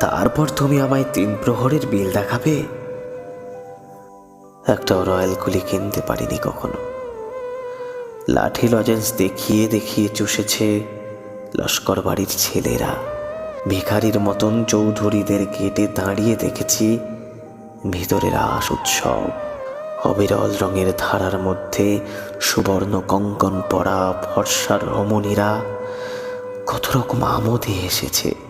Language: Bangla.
তারপর তুমি আমায় তিন প্রহরের বিল দেখাবে? একটা রয়্যাল কুলি কিনতে পারিনি কখনো। লাঠি লজেন্স দেখিয়ে দেখিয়ে চুষেছে লস্কর বাড়ির ছেলেরা। ভিখারির মতন চৌধুরীদের গেটে দাঁড়িয়ে দেখেছি ভিতরের আস উৎসব। অবিরল রঙের ধারার মধ্যে সুবর্ণ কঙ্কন পরা ফর্সার রমণীরা কত রকম আমোদে এসেছে।